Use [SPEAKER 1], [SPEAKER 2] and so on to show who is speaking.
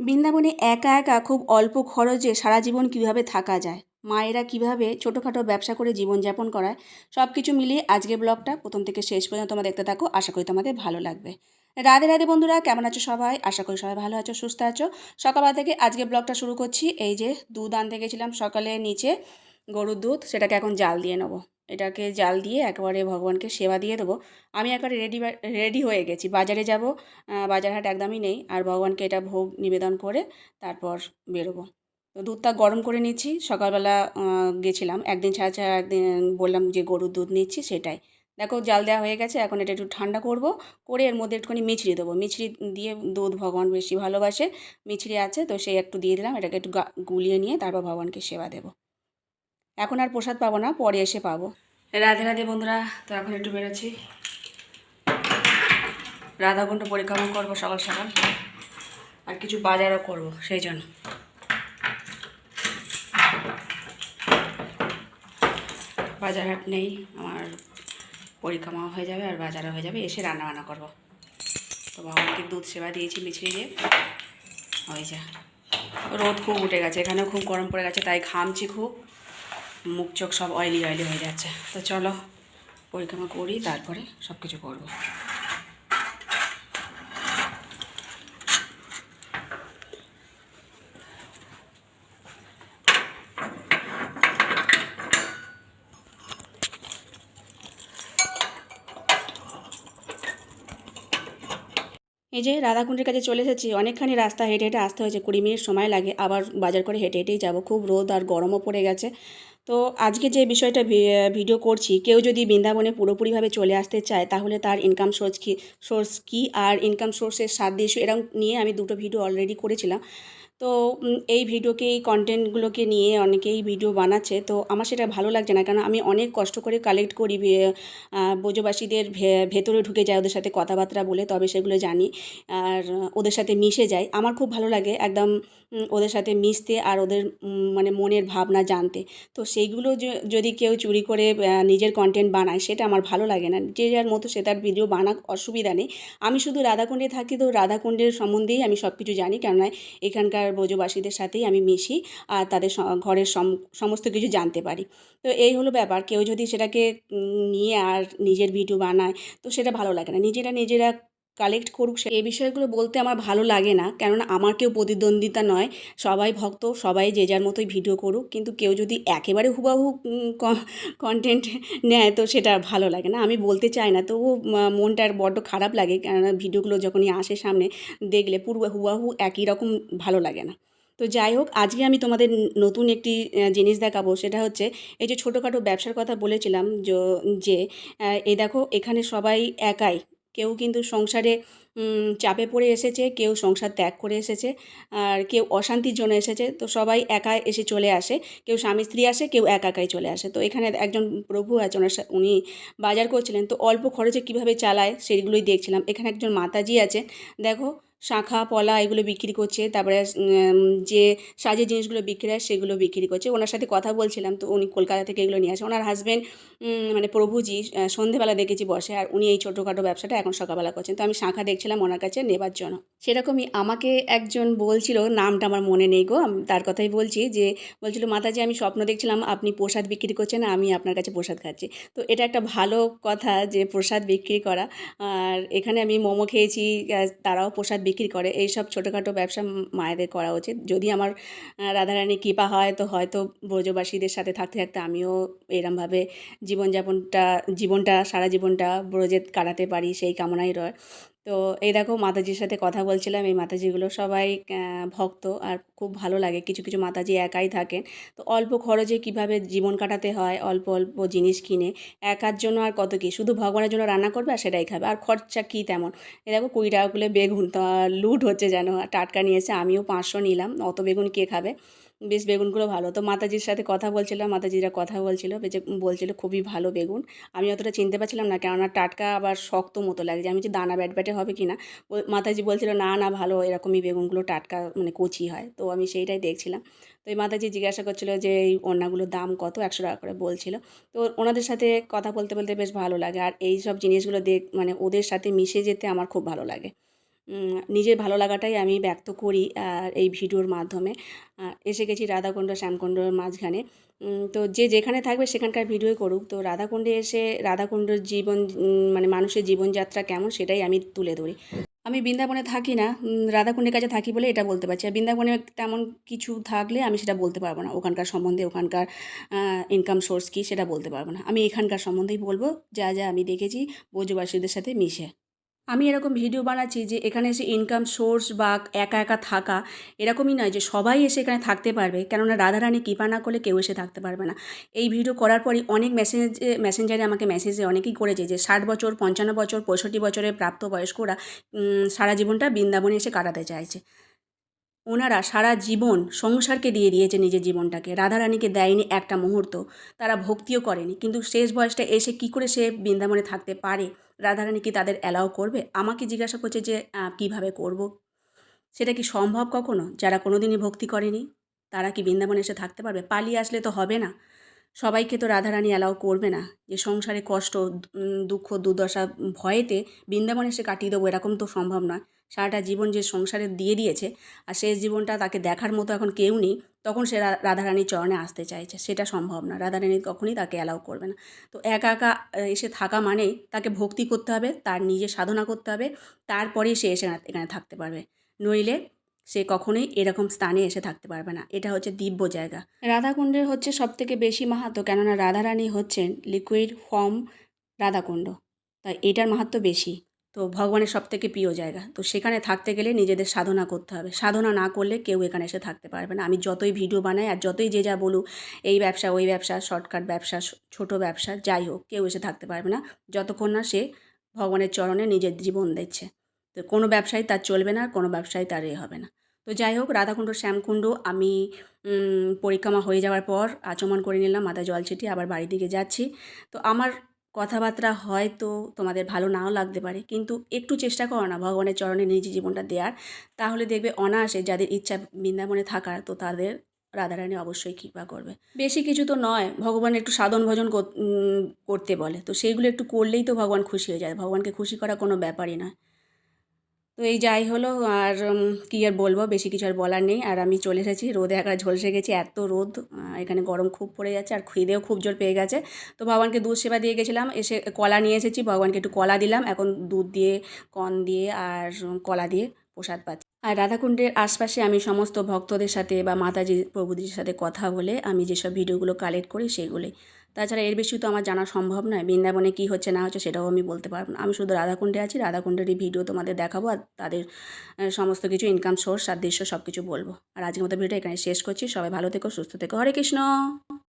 [SPEAKER 1] বৃন্দাবনে একা একা খুব অল্প খরচে সারা জীবন কীভাবে থাকা যায়? মায়েরা কীভাবে ছোটোখাটো ব্যবসা করে জীবনযাপন করায়? সব কিছু মিলিয়ে আজকের ব্লগটা প্রথম থেকে শেষ পর্যন্ত তোমরা দেখতে থাকো। আশা করি তোমাদের ভালো লাগবে। রাধে রাধে বন্ধুরা, কেমন আছো সবাই? আশা করি সবাই ভালো আছো, সুস্থ আছো। সকালবেলা থেকে আজকে ব্লগটা শুরু করছি। এই যে দুধ আনতে গেছিলাম সকালে নিচে গরুর দুধ, সেটাকে এখন জাল দিয়ে নেব। এটাকে জাল দিয়ে একেবারে ভগবানকে সেবা দিয়ে দেবো। আমি একবারে রেডি রেডি হয়ে গেছি। বাজারে যাব বাজার হাট একদমই নেই। আর ভগবানকে এটা ভোগ নিবেদন করে তারপর বেরোবো। তো দুধটা গরম করে নিচ্ছি। সকালবেলা গেছিলাম। একদিন ছাড়া ছাড়া একদিন বললাম যে গরুর দুধ নিচ্ছি, সেটাই। দেখো, জাল দেওয়া হয়ে গেছে। এখন এটা একটু ঠান্ডা করব। করে এর মধ্যে একটুখানি মিছরি দেবো। মিছরি দিয়ে দুধ ভগবান বেশি ভালোবাসে। মিছরি আছে, তো সেই একটু দিয়ে দিলাম। এটাকে একটু গুলিয়ে নিয়ে তারপর ভগবানকে সেবা দেবো। এখন আর প্রসাদ পাবো না, পরে এসে পাবো। রাধে রাধে বন্ধুরা, তো এখন একটু বেরোচ্ছি। রাধাকুণ্ড পরিক্রমা করব সকাল সকাল, আর কিছু বাজারও করব, সেই জন্য। বাজার হাট নেই, আমার পরিক্রমাও হয়ে যাবে আর বাজারও হয়ে যাবে, এসে রান্না বান্না করব। তো বাবাকে দুধ সেবা দিয়েছি মিছিয়ে ওই যা, রোদ খুব উঠে গেছে, এখানেও খুব গরম পড়ে গেছে, তাই ঘামছি খুব। মুখ চোখ সব অয়েলি অয়েলি হয়ে যাচ্ছে। তো চলো পরিক্রমা করি, তারপরে সব কিছু করব। এই যে রাধাকুণ্ডের কাছে চলে এসেছি, অনেকখানি রাস্তা হেঁটে হেঁটে আসতে হয়েছে, কুড়ি মিনিট সময় লাগে। আবার বাজার করে হেঁটে হেঁটেই যাব। খুব রোদ আর গরমও পড়ে গেছে। তো আজকে যে বিষয়টা ভিডিও করছি, কেউ যদি বৃন্দাবনে পুরোপুরিভাবে চলে আসতে চায়, তাহলে তার ইনকাম সোর্স কী সোর্স কী? আর ইনকাম সোর্সের সাদৃশ্য এরকম নিয়ে আমি দুটো ভিডিও অলরেডি করেছিলাম। তো এই ভিডিওকে, এই কন্টেন্টগুলোকে নিয়ে অনেকেই ভিডিও বানাচ্ছে। তো, আমার সেটা ভালো লাগছে না, কারণ আমি অনেক কষ্ট করে কালেক্ট করি বোঝবাসীদের ভেতরে ঢুকে যায় ওদের সাথে কথাবার্তা বলে, তবে সেগুলো জানি আর ওদের সাথে মিশে যায়। আমার খুব ভালো লাগে একদম ওদের সাথে মিশতে আর ওদের মানে মনের ভাবনা জানতে। তো, সেইগুলো যদি কেউ চুরি করে নিজের কন্টেন্ট বানায়, সেটা আমার ভালো লাগে না। যে যার মতো সে তার ভিডিও বানাক, অসুবিধা নেই। আমি শুধু রাধাকুণ্ডে থাকি, তো রাধাকুণ্ডের সম্বন্ধেই আমি সব কিছু জানি, কেননা এখানকার ব্রজবাসীদের সাথেই আমি মিশি আর তাদের ঘরের সমস্ত কিছু জানতে পারি। তো এই হলো ব্যাপার, কেউ যদি সেটাকে নিয়ে আর নিজের ভিডিও বানায়, তো সেটা ভালো লাগে না। নিজেরা নিজেরা কালেক্ট করুক এই বিষয়গুলো বলতে আমার ভালো লাগে না, কেননা আমার কেউ প্রতিদ্বন্দ্বিতা নয়। সবাই ভক্ত, সবাই যে যার মতোই ভিডিও করুক, কিন্তু কেউ যদি একেবারে হুবাহু কন্টেন্ট নেয়, তো সেটা ভালো লাগে না। আমি বলতে চাই না তবু মনটার বড্ড খারাপ লাগে, কেননা ভিডিওগুলো যখনই আসে সামনে, দেখলে পুরো হুবাহু একই রকম ভালো লাগে না। তো যাই হোক, আজকে আমি তোমাদের নতুন একটি জিনিস দেখাবো, সেটা হচ্ছে এই যে ছোটোখাটো ব্যবসার কথা বলেছিলাম, যে এই দেখো, এখানে সবাই একাই কেউ কিন্তু সংসারে চাপে পড়ে এসেছে, কেউ সংসার ত্যাগ করে এসেছে, আর কেউ অশান্তির জন্য এসেছে, তো সবাই একা এসে চলে আসে, কেউ স্বামী স্ত্রী আসে, কেউ একা একাই চলে আসে, তো এখানে একজন প্রভু আছে ওনার উনি বাজার করছিলেন, তো অল্প খরচে কীভাবে চালায়, সেইগুলোই দেখছিলাম, এখানে একজন মাতাজি আছে দেখো শাঁখা, পলা এগুলো বিক্রি করছে। তারপরে যে সাজের জিনিসগুলো বিক্রি হয় সেগুলো বিক্রি করছে। ওনার সাথে কথা বলছিলাম তো উনি কলকাতা থেকে এগুলো নিয়ে আসে। ওনার হাজব্যান্ড মানে প্রভুজি সন্ধেবেলা দেখেছি বসে। আর উনি এই ছোটোখাটো ব্যবসাটা এখন সকালবেলা করছেন। তো আমি শাঁখা দেখছিলাম ওনার কাছে নেবার জন্য। সেরকমই আমাকে একজন বলছিল, নামটা আমার মনে নেই গো তার কথাই বলছি যে, বলছিল, মাতাজি, আমি স্বপ্ন দেখছিলাম আপনি প্রসাদ বিক্রি করছেন, আমি আপনার কাছে প্রসাদ খাচ্ছি। তো এটা একটা ভালো কথা যে প্রসাদ বিক্রি করা। আর এখানে আমি মোমো খেয়েছি তারাও প্রসাদ বিক্রি করে এই সব ছোটোখাটো ব্যবসা মায়েদের করা উচিত। যদি আমার রাধারানী কৃপা হয়, তো হয়তো ব্রজবাসীদের সাথে থাকতে থাকতে আমিও এরমভাবে জীবনযাপনটা, জীবনটা, সারা জীবনটা ব্রজে কাটাতে পারি, সেই কামনাই রয়। তো এই দেখো মাতাজির সাথে কথা বলছিলাম, এই মাতাজিগুলো সবাই ভক্ত আর খুব ভালো লাগে। কিছু কিছু মাতাজি একাই থাকেন। তো অল্প খরচে কীভাবে জীবন কাটাতে হয়, অল্প অল্প জিনিস কিনে, একার জন্য আর কত কী? শুধু ভগবানের জন্য রান্না করবে আর সেটাই খাবে। আর খরচা কী তেমন? এ দেখো কুড়ি টাকা করে বেগুন, তো লুট হচ্ছে যেন। টাটকা নিয়েছে আমিও পাঁচশো নিলাম, অত বেগুন কে খাবে? বেশ বেগুনগুলো ভালো। তো মাতাজির সাথে কথা বলছিলাম মাতাজিরা কথা বলছিল যে বলছিল খুবই ভালো বেগুন। আমি অতটা চিনতে পারছিলাম না, কেননা টাটকা আবার শক্ত মতো লাগছে আমি যে দানা ব্যাট ব্যাটে হবে কি না মাতাজি বলছিল, না না, ভালো, এরকমই বেগুনগুলো টাটকা মানে কচি হয়। তো আমি সেইটাই দেখছিলাম। তো এই মাতাজি জিজ্ঞাসা করছিল যে, এই ওড়নাগুলোর দাম কত? একশো টাকা করে বলছিল। তো ওনাদের সাথে কথা বলতে বলতে বেশ ভালো লাগে। আর এই সব জিনিসগুলো দেখ মানে ওদের সাথে মিশে যেতে আমার খুব ভালো লাগে। নিজের ভালো লাগাটাই আমি ব্যক্ত করি আর এই ভিডিওর মাধ্যমে। এসে গেছি রাধাকুণ্ড শ্যামকুণ্ডর মাঝখানে। তো যে যেখানে থাকবে সেখানকার ভিডিওই করুক। তো রাধাকুণ্ডে এসে রাধাকুণ্ডর জীবন মানে মানুষের জীবনযাত্রা কেমন সেটাই আমি তুলে ধরি। আমি বৃন্দাবনে থাকি না রাধাকুণ্ডের কাছে থাকি বলে এটা বলতে পারছি। আর বৃন্দাবনে তেমন কিছু থাকলে আমি সেটা বলতে পারব না। ওখানকার সম্বন্ধে ওখানকার ইনকাম সোর্স কী সেটা বলতে পারব না। আমি এখানকার সম্বন্ধেই বলব, যা যা আমি দেখেছি ব্রজবাসীদের সাথে মিশে। আমি এরকম ভিডিও বানাচ্ছি যে এখানে এসে ইনকাম সোর্স বা একা একা থাকা এরকমই নয় যে সবাই এসে এখানে থাকতে পারবে। কেননা রাধারানী কৃপা না করলে কেউ এসে থাকতে পারবে না। এই ভিডিও করার পরই অনেক মেসেঞ্জ মেসেঞ্জারে আমাকে মেসেজে অনেকেই করেছে যে ষাট বছর, পঞ্চান্ন বছর, পঁয়ষট্টি বছরের প্রাপ্তবয়স্করা বয়স্করা সারা জীবনটা বৃন্দাবনে এসে কাটাতে চাইছে। ওনারা সারা জীবন সংসারকে দিয়ে দিয়েছে নিজের জীবনটাকে। রাধারানীকে দেয়নি একটা মুহূর্ত। তারা ভক্তিও করেনি। কিন্তু শেষ বয়সটা এসে কি করে সে বৃন্দাবনে থাকতে পারে? রাধারানী কি তাদের অ্যালাউ করবে? আমাকে জিজ্ঞাসা করছে যে কীভাবে করব? সেটা কি সম্ভব কখনো? যারা কোনোদিনই ভক্তি করেনি, তারা কি বৃন্দাবনে এসে থাকতে পারবে? পালিয়ে আসলে তো হবে না। সবাইকে তো রাধারানী অ্যালাউ করবে না। যে সংসারে কষ্ট দুঃখ, দুর্দশা ভয়েতে বৃন্দাবনে এসে কাটিয়ে দেবো এরকম তো সম্ভব নয়। সারাটা জীবন যে সংসারে দিয়ে দিয়েছে আর শেষ জীবনটা তাকে দেখার মতো এখন কেউ নেই, তখন সে রাধারানীর চরণে আসতে চাইছে। সেটা সম্ভব না। রাধারানী কখনই তাকে অ্যালাউ করবে না। তো একা একা এসে থাকা মানেই তাকে ভক্তি করতে হবে, তার নিজে সাধনা করতে হবে তারপরেই সে এসে এখানে থাকতে পারবে। নইলে সে কখনোই এরকম স্থানে এসে থাকতে পারবে না। এটা হচ্ছে দিব্য জায়গা। রাধাকুণ্ডের হচ্ছে সবথেকে বেশি মাহাত্ম, কেননা রাধারানী হচ্ছেন লিকুইড ফর্ম রাধাকুণ্ড। তাই এটার মাহাত্ম বেশি। তো ভগবানের সব থেকে প্রিয় জায়গা। তো সেখানে থাকতে গেলে নিজেদের সাধনা করতে হবে। সাধনা না করলে কেউ এখানে এসে থাকতে পারবে না। আমি যতই ভিডিও বানাই আর যতই যে যা বলুক, এই ব্যবসা, ওই ব্যবসা শর্টকাট ব্যবসা ছোট ব্যবসা, যাই হোক, কেউ এসে থাকতে পারবে না। যতক্ষণ না সে ভগবানের চরণে নিজের জীবন দিচ্ছে। তো কোনো ব্যবসায় তার চলবে না, কোনো ব্যবসায় তার এ হবে না। তো যাই হোক, রাধাকুণ্ড, শ্যামকুণ্ড, আমি পরিক্রমা হয়ে যাওয়ার পর আচমন করে নিলাম, মাথায় জল ছিটিয়ে আবার বাড়ির দিকে যাচ্ছি। তো আমার কথাবার্তা হয়তো তোমাদের ভালো নাও লাগতে পারে। কিন্তু একটু চেষ্টা করো না ভগবানের চরণে নিজের জীবনটা দেওয়ার তাহলে দেখবে অনায়াসে যাদের ইচ্ছা বৃন্দাবনে থাকার, তো তাদের রাধারানী অবশ্যই কৃপা করবে। বেশি কিছু তো নয়, ভগবান একটু সাধন ভজন করতে বলে। তো সেইগুলো একটু করলেই তো ভগবান খুশি হয়ে যায়। ভগবানকে খুশি করা কোনো ব্যাপারই নয় তো এই যাই হলো, আর কী আর বলব? বেশি কিছু আর বলার নেই। আর আমি চলে এসেছি, রোদে একা ঝলসে গেছি, এত রোদ। এখানে গরম খুব পড়ে যাচ্ছে, আর খিদেও খুব জোর পেয়ে গেছে। তো ভগবানকে দুধ সেবা দিয়ে গেছিলাম, এসে কলা নিয়ে এসেছি, ভগবানকে একটু কলা দিলাম। এখন দুধ দিয়ে, কন দিয়ে, আর কলা দিয়ে প্রসাদ পাচ্ছি। আর রাধাকুণ্ডের আশপাশে আমি সমস্ত ভক্তদের সাথে বা মাতাজি প্রভুদের সাথে কথা বলে আমি যেসব ভিডিওগুলো কালেক্ট করি, সেগুলোই। তাছাড়া এর বেশি তো আমার জানা সম্ভব নয়, বৃন্দাবনে কী হচ্ছে না হচ্ছে সেটাও আমি বলতে পারব না। আমি শুধু রাধাকুণ্ডে আছি, রাধাকুণ্ডেরই ভিডিও তোমাদের দেখাবো আর তাদের সমস্ত কিছু ইনকাম সোর্স আর দৃশ্য সব কিছু বলব। আর আজকের মতো ভিডিওটা এখানে শেষ করছি। সবাই ভালো থেকো, সুস্থ থেকো। হরে কৃষ্ণ!